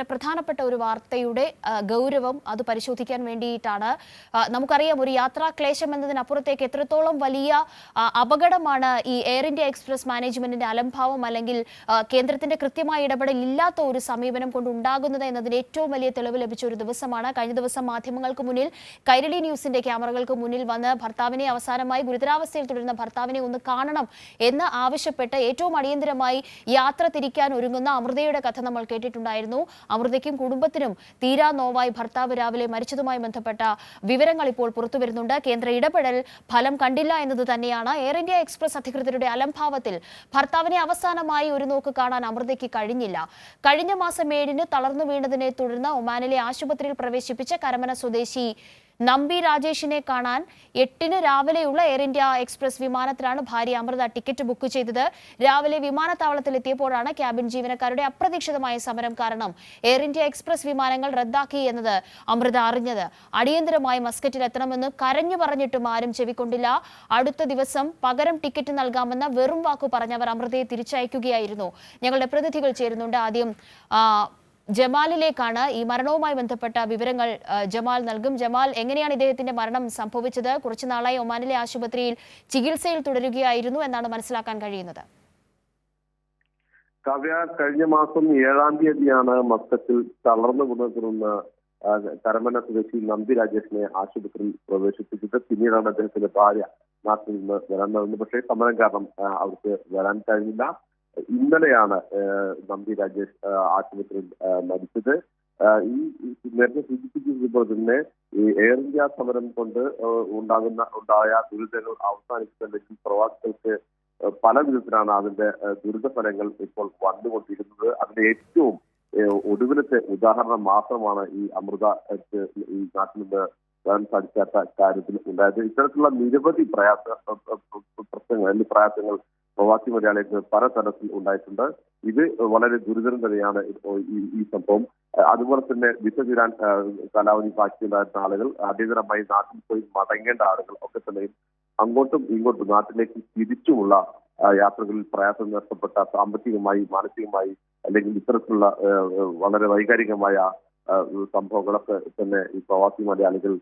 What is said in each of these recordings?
വളരെ പ്രധാനപ്പെട്ട ഒരു വാർത്തയുടെ ഗൗരവം അത് പരിശോധിക്കാൻ വേണ്ടിയിട്ടാണ്. നമുക്കറിയാം ഒരു യാത്രാ ക്ലേശം എന്നതിനപ്പുറത്തേക്ക് എത്രത്തോളം വലിയ അപകടമാണ് ഈ എയർ ഇന്ത്യ എക്സ്പ്രസ് മാനേജ്മെന്റിന്റെ അലംഭാവം അല്ലെങ്കിൽ കേന്ദ്രത്തിന്റെ കൃത്യമായ ഇടപെടൽ ഇല്ലാത്ത ഒരു സമീപനം കൊണ്ട് ഉണ്ടാകുന്നത് എന്നതിന് ഏറ്റവും വലിയ തെളിവ് ലഭിച്ച ഒരു ദിവസമാണ്. കഴിഞ്ഞ ദിവസം മാധ്യമങ്ങൾക്ക് മുന്നിൽ കൈരളി ന്യൂസിന്റെ ക്യാമറകൾക്ക് മുന്നിൽ വന്ന് ഭർത്താവിനെ അവസാനമായി ഗുരുതരാവസ്ഥയിൽ തുടരുന്ന ഭർത്താവിനെ ഒന്ന് കാണണം എന്ന് ആവശ്യപ്പെട്ട് ഏറ്റവും അടിയന്തരമായി യാത്ര തിരിക്കാൻ ഒരുങ്ങുന്ന അമൃതയുടെ കഥ നമ്മൾ കേട്ടിട്ടുണ്ടായിരുന്നു. അമൃതയ്ക്കും കുടുംബത്തിനും തീരാ നോവായി ഭർത്താവ് രാവിലെ മരിച്ചതുമായി ബന്ധപ്പെട്ട വിവരങ്ങൾ ഇപ്പോൾ പുറത്തുവരുന്നുണ്ട് കേന്ദ്ര ഇടപെടൽ ഫലം കണ്ടില്ല എന്നത് തന്നെയാണ് എയർ ഇന്ത്യ എക്സ്പ്രസ് അധികൃതരുടെ അലംഭാവത്തിൽ. ഭർത്താവിനെ അവസാനമായി ഒരു നോക്ക് കാണാൻ അമൃതയ്ക്ക് കഴിഞ്ഞില്ല. കഴിഞ്ഞ മാസം ഏഴിന് തളർന്നു വീണതിനെ തുടർന്ന് ഒമാനിലെ ആശുപത്രിയിൽ പ്രവേശിപ്പിച്ച കരമന സ്വദേശി നമ്പി രാജേഷിനെ കാണാൻ എട്ടിന് രാവിലെയുള്ള എയർ ഇന്ത്യ എക്സ്പ്രസ് വിമാനത്തിലാണ് ഭാര്യ അമൃത ടിക്കറ്റ് ബുക്ക് ചെയ്തത്. രാവിലെ വിമാനത്താവളത്തിൽ എത്തിയപ്പോഴാണ് ക്യാബിൻ ജീവനക്കാരുടെ അപ്രതീക്ഷിതമായ സമരം കാരണം എയർ ഇന്ത്യ എക്സ്പ്രസ് വിമാനങ്ങൾ റദ്ദാക്കി എന്നത് അമൃത അറിഞ്ഞത്. അടിയന്തരമായി മസ്കറ്റിൽ എത്തണമെന്ന് കരഞ്ഞു പറഞ്ഞിട്ടും ആരും ചെവിക്കൊണ്ടില്ല. അടുത്ത ദിവസം പകരം ടിക്കറ്റ് നൽകാമെന്ന വെറും വാക്കു പറഞ്ഞവർ അമൃതയെ തിരിച്ചയക്കുകയായിരുന്നു. ഞങ്ങളുടെ പ്രതിനിധികൾ ചേരുന്നുണ്ട്. ആദ്യം ജമാലിലേക്കാണ് ഈ മരണവുമായി ബന്ധപ്പെട്ട വിവരങ്ങൾ ജമാൽ നൽകും. ജമാൽ എങ്ങനെയാണ് ഇദ്ദേഹത്തിന്റെ മരണം സംഭവിച്ചത്? കുറച്ചു നാളായി ഒമാനിലെ ആശുപത്രിയിൽ ചികിത്സയിൽ തുടരുകയായിരുന്നു എന്നാണ് മനസ്സിലാക്കാൻ കഴിയുന്നത്. കവ്യ കഴിഞ്ഞ മാസം ഏഴാം തീയതിയാണ് മസ്കത്തിൽ തളർന്നു കൊണ്ടുവരുന്ന കരമന സ്വദേശി നമ്പി രാജേഷിനെ ആശുപത്രിയിൽ പ്രവേശിപ്പിച്ചത്. പിന്നീടാണ് അദ്ദേഹത്തിന്റെ ഭാര്യ നാട്ടിൽ നിന്ന് വരാൻ നടന്നത്. പക്ഷേ സമരം കാരണം അവർക്ക് വരാൻ കഴിഞ്ഞില്ല. ഇന്നലെയാണ് നമ്പി രാജേഷ് ആശുപത്രിയിൽ മരിച്ചത്. ഈ നേരത്തെ സൂചിപ്പിച്ചതുപോലെ തന്നെ ഈ എയർ ഇന്ത്യ സമരം കൊണ്ട് ഉണ്ടാകുന്ന ഉണ്ടായ ദുരിതങ്ങൾ അവസാനിച്ചിട്ടുണ്ടെങ്കിൽ പ്രവാസികൾക്ക് പല വിധത്തിലാണ് അതിന്റെ ദുരിതഫലങ്ങൾ ഇപ്പോൾ വന്നുകൊണ്ടിരിക്കുന്നത്. അതിന്റെ ഏറ്റവും ഒടുവിലത്തെ ഉദാഹരണം മാത്രമാണ് ഈ അമൃത ഈ നാട്ടിൽ നിന്ന് വരാൻ സാധിക്കാത്ത കാര്യത്തിൽ ഉണ്ടായത്. ഇത്തരത്തിലുള്ള നിരവധി പ്രയാസ പ്രശ്നങ്ങൾ അല്ലെങ്കിൽ പ്രയാസങ്ങൾ പ്രവാസി മലയാളികൾക്ക് പല തരത്തിൽ ഉണ്ടായിട്ടുണ്ട്. ഇത് വളരെ ഗുരുതരം തന്നെയാണ് ഈ സംഭവം. അതുപോലെ തന്നെ വിസ തീരാൻ കാലാവധി ബാക്കിയുണ്ടായിരുന്ന ആളുകൾ അടിയന്തരമായി നാട്ടിൽ പോയി മടങ്ങേണ്ട ആളുകൾ ഒക്കെ തന്നെ അങ്ങോട്ടും ഇങ്ങോട്ടും നാട്ടിലേക്ക് തിരിച്ചുമുള്ള യാത്രകളിൽ പ്രയാസം നഷ്ടപ്പെട്ട സാമ്പത്തികമായി മാനസികമായി അല്ലെങ്കിൽ ഇത്തരത്തിലുള്ള വളരെ വൈകാരികമായ സംഭവങ്ങളൊക്കെ തന്നെ ഈ പ്രവാസി മലയാളികൾ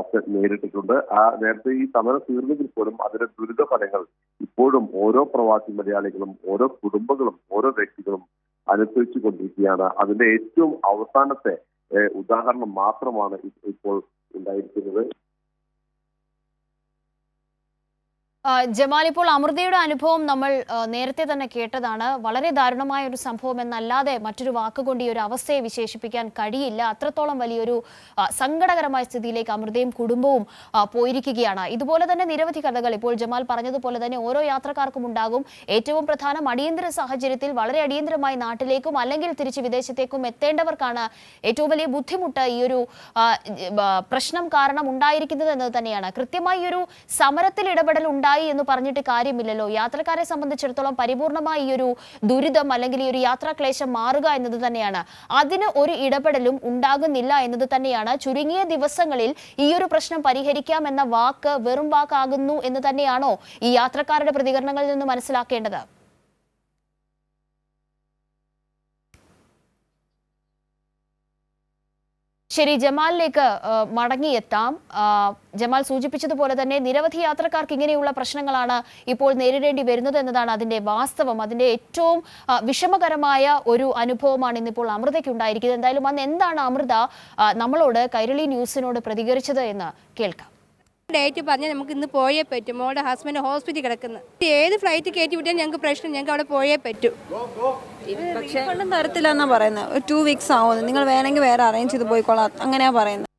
ഒക്കെ നേരിട്ടിട്ടുണ്ട്. ആ നേരത്തെ ഈ സമരം തീർന്നെങ്കിൽ പോലും അതിന്റെ ദുരിത ഫലങ്ങൾ ഇപ്പോഴും ഓരോ പ്രവാസി മലയാളികളും ഓരോ കുടുംബങ്ങളും ഓരോ വ്യക്തികളും അനുഭവിച്ചു കൊണ്ടിരിക്കുകയാണ്. അതിന്റെ ഏറ്റവും അവസാനത്തെ ഉദാഹരണം മാത്രമാണ് ഇപ്പോൾ ഉണ്ടായിരിക്കുന്നത്. ജമാൽ ഇപ്പോൾ അമൃതയുടെ അനുഭവം നമ്മൾ നേരത്തെ തന്നെ കേട്ടതാണ്. വളരെ ദാരുണമായ ഒരു സംഭവം എന്നല്ലാതെ മറ്റൊരു വാക്കുകൊണ്ട് ഈ ഒരു അവസ്ഥയെ വിശേഷിപ്പിക്കാൻ കഴിയില്ല. അത്രത്തോളം വലിയൊരു സങ്കടകരമായ സ്ഥിതിയിലേക്ക് അമൃതയും കുടുംബവും പോയിരിക്കുകയാണ്. ഇതുപോലെ തന്നെ നിരവധി കഥകൾ ഇപ്പോൾ ജമാൽ പറഞ്ഞതുപോലെ തന്നെ ഓരോ യാത്രക്കാർക്കും ഉണ്ടാകും. ഏറ്റവും പ്രധാനം അടിയന്തര സാഹചര്യത്തിൽ വളരെ അടിയന്തരമായി നാട്ടിലേക്കും അല്ലെങ്കിൽ തിരിച്ച് വിദേശത്തേക്കും എത്തേണ്ടവർക്കാണ് ഏറ്റവും വലിയ ബുദ്ധിമുട്ട് ഈ ഒരു പ്രശ്നം കാരണം ഉണ്ടായിരിക്കുന്നത് എന്നത് തന്നെയാണ്. കൃത്യമായി ഒരു സമരത്തിൽ ഇടപെടൽ ഉണ്ടായി എന്ന് പറഞ്ഞിട്ട് കാര്യമില്ലല്ലോ. യാത്രക്കാരെ സംബന്ധിച്ചിടത്തോളം പരിപൂർണമായി ഈ ഒരു ദുരിതം അല്ലെങ്കിൽ ഈ ഒരു യാത്രാക്ലേശം മാറുക എന്നത് തന്നെയാണ്. അതിന് ഒരു ഇടപെടലും ഉണ്ടാകുന്നില്ല എന്നത് തന്നെയാണ്. ചുരുങ്ങിയ ദിവസങ്ങളിൽ ഈ ഒരു പ്രശ്നം പരിഹരിക്കാം എന്ന വാക്ക് വെറും വാക്കാകുന്നു എന്ന് തന്നെയാണോ ഈ യാത്രക്കാരുടെ പ്രതികരണങ്ങളിൽ നിന്ന് മനസ്സിലാക്കേണ്ടത്? ശരി ജമാലിലേക്ക് മടങ്ങിയെത്താം. ജമാൽ സൂചിപ്പിച്ചതുപോലെ തന്നെ നിരവധി യാത്രക്കാർക്ക് ഇങ്ങനെയുള്ള പ്രശ്നങ്ങളാണ് ഇപ്പോൾ നേരിടേണ്ടി വരുന്നത് എന്നതാണ് അതിന്റെ വാസ്തവം. അതിന്റെ ഏറ്റവും വിഷമകരമായ ഒരു അനുഭവമാണ് ഇന്നിപ്പോൾ അമൃതയ്ക്ക് ഉണ്ടായിരിക്കുന്നത് എന്തായാലും അന്ന് എന്താണ് അമൃത നമ്മളോട് കൈരളി ന്യൂസിനോട് പ്രതികരിച്ചത് എന്ന് കേൾക്കാം. ഡേറ്റ് പറഞ്ഞാൽ നമുക്ക് ഇന്ന് പോയേ പറ്റും. മോളുടെ ഹസ്ബൻഡ് ഹോസ്പിറ്റലിൽ കിടക്കുന്നു. ഏത് ഫ്ലൈറ്റ് കയറ്റി വിട്ടാൽ ഞങ്ങൾക്ക് പ്രശ്നം ഞങ്ങൾക്ക് അവിടെ പോയേ പറ്റൂ. പക്ഷേ കൊണ്ടും തരത്തില്ലെന്നാ പറയുന്നത് ഒരു ടു വീക്സ് ആവുമെന്ന്. നിങ്ങൾ വേണമെങ്കിൽ വേറെ അറേഞ്ച് ചെയ്ത് പോയിക്കോളാം. അങ്ങനെയാ പറയുന്നത്